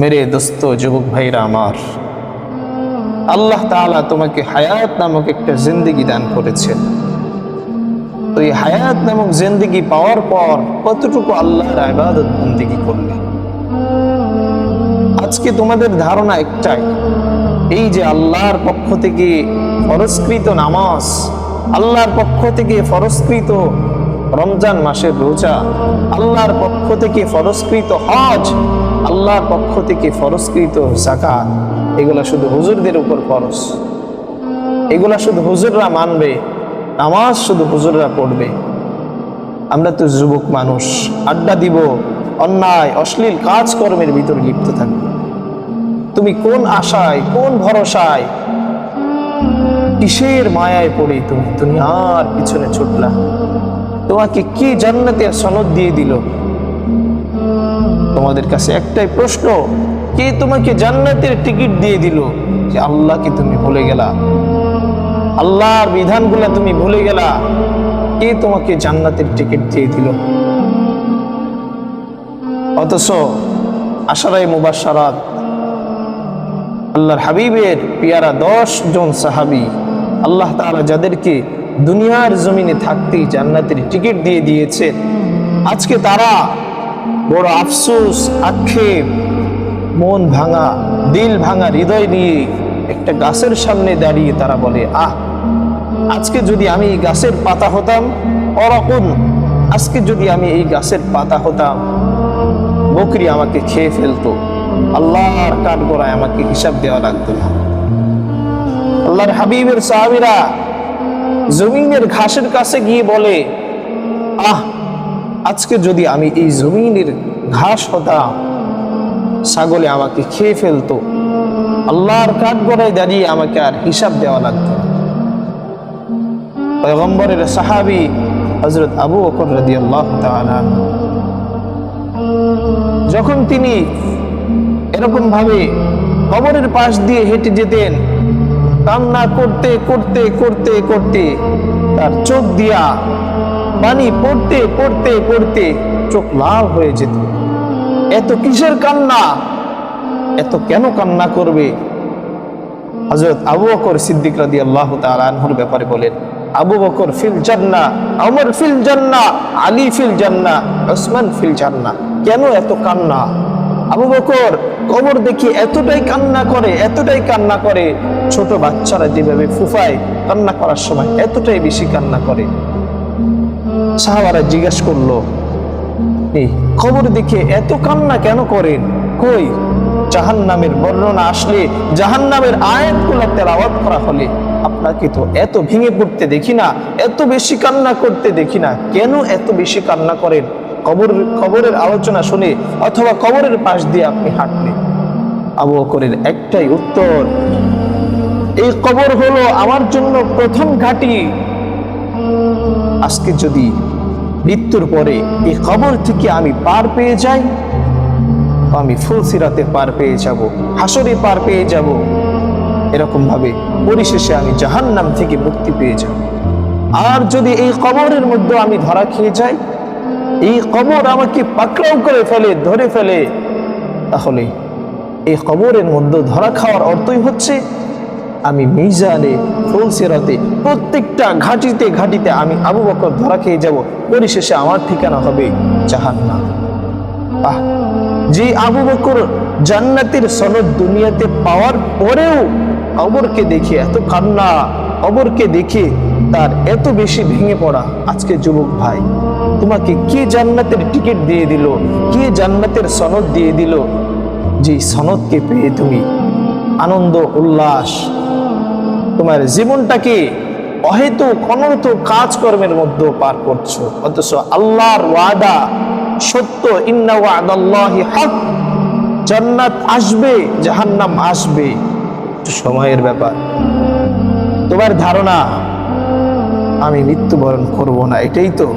মেরে দোস্ত যুবক ভাইরা আমার। আল্লাহ তাআলা তোমাকে হায়াত নামক একটা জিন্দিগি দান করেছেন তো এই হায়াত নামক জিন্দিগি পাওয়ার পর কতটুকু আল্লাহর ইবাদত বন্দিগি করলে? আজকে তোমাদের ধারণা একটাই, এই যে আল্লাহর পক্ষ থেকে ফরস্কৃত নামাজ, আল্লাহর পক্ষ থেকে ফরস্কৃত রমজান মাসের রোজা, আল্লাহর পক্ষ থেকে ফরস্কৃত হজ আল্লাহর পক্ষ থেকে ফরস্কৃত জাকাত এগুলা শুধু হুজুরদের উপর ফরজ। এগুলা শুধু হুজুররা মানবে, নামাজ শুধু হুজুররা পড়বে। আমরা তো যুবক মানুষ, আড্ডা দিব, অন্যায়, অশ্লীল কাজকর্মের ভিতরে লিপ্ত থাকব। তুমি কোন আশায়, কোন ভরসায়, কিসের মায়ায় পড়ে তুমি? তুমি আর পিছনে ছুটলা। তোমাকে কি জান্নাতের সনদ দিয়ে দিল? তোমাদের কাছে একটাই প্রশ্ন, কে তোমাকে জান্নাতের টিকিট দিয়ে দিল? যে আল্লাহকে তুমি ভুলে গেলা? আল্লাহর বিধানগুলা তুমি ভুলে গেলা? কে তোমাকে জান্নাতের টিকিট দিয়ে দিল? অথচ আশারাই মুবাসারাত আল্লাহর হাবিবের পিয়ারা দশ জন সাহাবি, আল্লাহ তারা যাদেরকে দুনিয়ার জমিনে থাকতেই জান্নাতের টিকিট দিয়ে দিয়েছে, আজকে তারা বড় আফসোস, আক্ষেপ, মন ভাঙা, দিল ভাঙা হৃদয় নিয়ে একটা গাছের সামনে দাঁড়িয়ে তারা বলে, আহ, আজকে যদি আমি এই গাছের পাতা হতাম অরকম আজকে যদি আমি এই গাছের পাতা হতাম, বকরি আমাকে খেয়ে ফেলতো। আল্লাহর কাঠ গড়ায় আমাকে হিসাব দেওয়া লাগতো না। আল্লাহর হাবিবের সাহাবিরা জমিনের ঘাসের কাছে গিয়ে বলে, আহ আজকে যদি আমি এই জমিনের ঘাস হতাম ছাগলে আমাকে খেয়ে ফেলতো, আল্লাহর কাঠ গড়ায় দাঁড়িয়ে আমাকে আর হিসাব দেওয়া লাগতো পয়গম্বরের সাহাবি হজরত আবু বকর তাআলা যখন তিনি এরকম ভাবে কবরের পাশ দিয়ে হেঁটে যেতেন, কান্না করতে করতে করতে করতে তার চোখ দিয়া পানি পড়তে পড়তে পড়তে চোখ লাল হয়ে যেত। এত কিসের কান্না? এত কেন কান্না করবে? হজরত আবু বকর সিদ্দিক রাদি আল্লাহ তালানহুর ব্যাপারে বলেন, আবু বকর ফিল জান্না আমর ফিল জান্না আলী ফিল জান্না ওসমান ফিল জান্না কেন এত কান্না? আবু বকর কবর দেখি এতটাই কান্না করে, এতটাই কান্না করে। ছোট বাচ্চারা যেভাবে ফুফায় কান্না করার সময় এতটাই বেশি কান্না করে। সাহাবারা জিজ্ঞেস করল খবর দেখে এত কান্না কেন করেন? কই? জাহান নামের বর্ণনা আসলে জাহান নামের আয়াতগুলো তেলাওয়াত করা হলে আপনাকে তো এত ভেঙে পড়তে দেখি না, এত বেশি কান্না করতে দেখি না। কেন এত বেশি কান্না করেন? কবর, কবরের আলোচনা শুনে অথবা কবরের পাশ দিয়ে আপনি হাঁটলে। আবু বকরের একটাই উত্তর, এই কবর হলো আমার জন্য প্রথম ঘাঁটি। আজকে যদি মৃত্যুর পরে এই খবর থেকে আমি পার পেয়ে যাই, আমি ফুলসিরাতে পার পেয়ে যাব, হাসরে পার পেয়ে যাব। এরকম ভাবে পরিশেষে আমি জাহান্নাম থেকে মুক্তি পেয়ে যাব। আর যদি এই কবরের মধ্যে আমি ধরা খেয়ে যাই, এই কবর আমাকে পাকড়াও করে ফেলে, ধরে ফেলে, তাহলে এই কবরের মধ্যে ধরা খাওয়ার অর্থই হচ্ছে আমি মিজানে ফুলসিরাতে প্রত্যেকটা ঘাটিতে ঘাটিতে আমি আবু বকর ধরা খেয়ে যাব। পরিশেষে আমার ঠিকানা হবে জাহান্নাম। আহ, যে আবু বকর জান্নাতের সনদ দুনিয়াতে পাওয়ার পরেও অবরকে দেখে এত কান্না অবরকে দেখে তার এত বেশি ভেঙে পড়া আজকে যুবক ভাই, তোমাকে কে জান্নাতের টিকিট দিয়ে দিল? কে জান্নাতের সনদ দিয়ে দিল? যে সনদকে পেয়ে তুমি আনন্দ, উল্লাস তোমার জীবনটাকে অহেতু অনর্থ কাজকর্মের মধ্যে পার করছ? অথচ আল্লাহর ওয়াদা সত্য, ইন্না ওয়াদাল্লাহি হক। জান্নাত আসবে, জাহান্নাম আসবে। সময়ের ব্যাপার। তোমার ধারণা, আমি মৃত্যুবরণ করব না। এটাই তো।